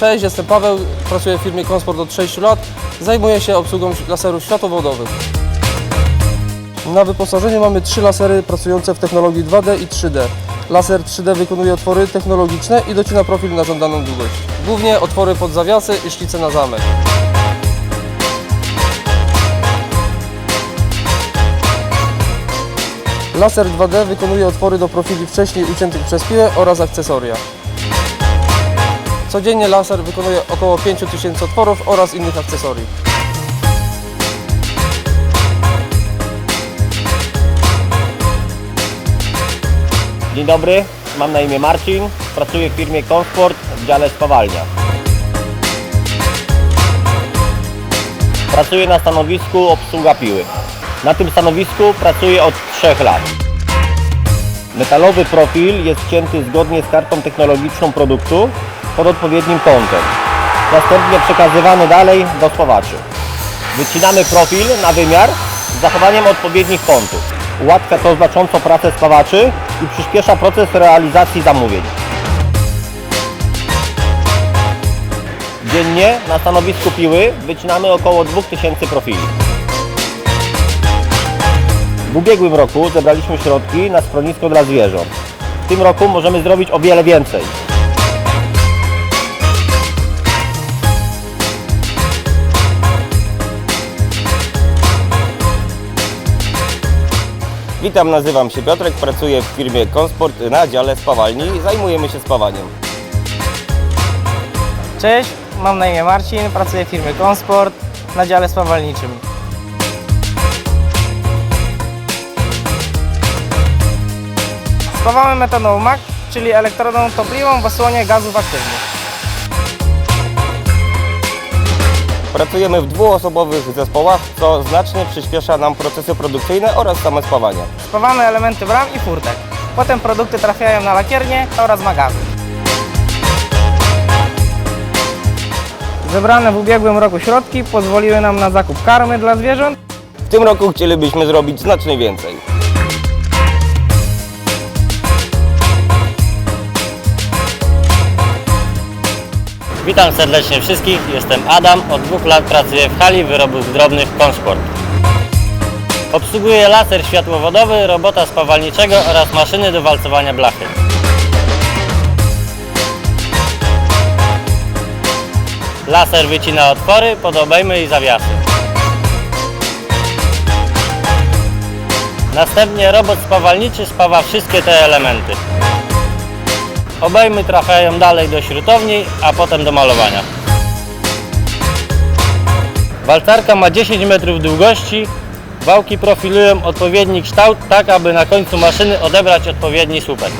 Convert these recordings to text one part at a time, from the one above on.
Cześć, jestem Paweł, pracuję w firmie Konsport od 6 lat. Zajmuję się obsługą laserów światłowodowych. Na wyposażeniu mamy trzy lasery pracujące w technologii 2D i 3D. Laser 3D wykonuje otwory technologiczne i docina profil na żądaną długość. Głównie otwory pod zawiasy i szkice na zamek. Laser 2D wykonuje otwory do profili wcześniej uciętych przez piłę oraz akcesoria. Codziennie laser wykonuje około 5000 otworów oraz innych akcesorii. Dzień dobry, mam na imię Marcin, pracuję w firmie Konsport w dziale spawalnia. Pracuję na stanowisku obsługa piły. Na tym stanowisku pracuję od 3 lat. Metalowy profil jest cięty zgodnie z kartą technologiczną produktu pod odpowiednim kątem. Następnie przekazywany dalej do spawaczy. Wycinamy profil na wymiar z zachowaniem odpowiednich kątów. Ułatwia to znacząco pracę spawaczy i przyspiesza proces realizacji zamówień. Dziennie na stanowisku piły wycinamy około 2000 profili. W ubiegłym roku zebraliśmy środki na schronisko dla zwierząt. W tym roku możemy zrobić o wiele więcej. Witam, nazywam się Piotrek, pracuję w firmie Konsport na dziale spawalni. Zajmujemy się spawaniem. Cześć, mam na imię Marcin, pracuję w firmie Konsport na dziale spawalniczym. Spawamy metodą MAC, czyli elektrodą topliwą w osłonie gazów aktywnych. Pracujemy w dwuosobowych zespołach, co znacznie przyspiesza nam procesy produkcyjne oraz same spawanie. Spawamy elementy bram i furtek. Potem produkty trafiają na lakiernię oraz magazyn. Zebrane w ubiegłym roku środki pozwoliły nam na zakup karmy dla zwierząt W tym roku chcielibyśmy zrobić znacznie więcej. Witam serdecznie wszystkich, jestem Adam, od dwóch lat pracuję w hali wyrobów drobnych Konsport. Obsługuję laser światłowodowy, robota spawalniczego oraz maszyny do walcowania blachy. Laser wycina otwory pod obejmy i zawiasy. Następnie robot spawalniczy spawa wszystkie te elementy. Obejmy trafiają dalej do śrutowni, a potem do malowania. Walcarka ma 10 metrów długości. Wałki profilują odpowiedni kształt, tak aby na końcu maszyny odebrać odpowiedni słupek.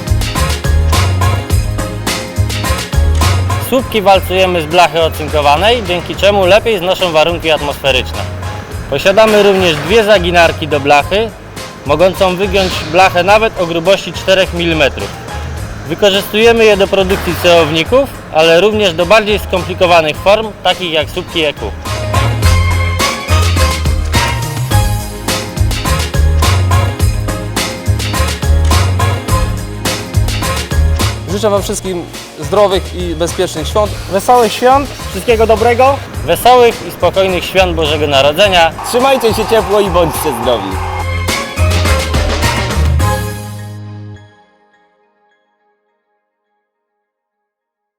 Słupki walcujemy z blachy ocynkowanej, dzięki czemu lepiej znoszą warunki atmosferyczne. Posiadamy również dwie zaginarki do blachy, mogącą wygiąć blachę nawet o grubości 4 mm. Wykorzystujemy je do produkcji ceowników, ale również do bardziej skomplikowanych form, takich jak słupki EQ. Życzę Wam wszystkim zdrowych i bezpiecznych świąt. Wesołych świąt! Wszystkiego dobrego, wesołych i spokojnych świąt Bożego Narodzenia. Trzymajcie się ciepło i bądźcie zdrowi.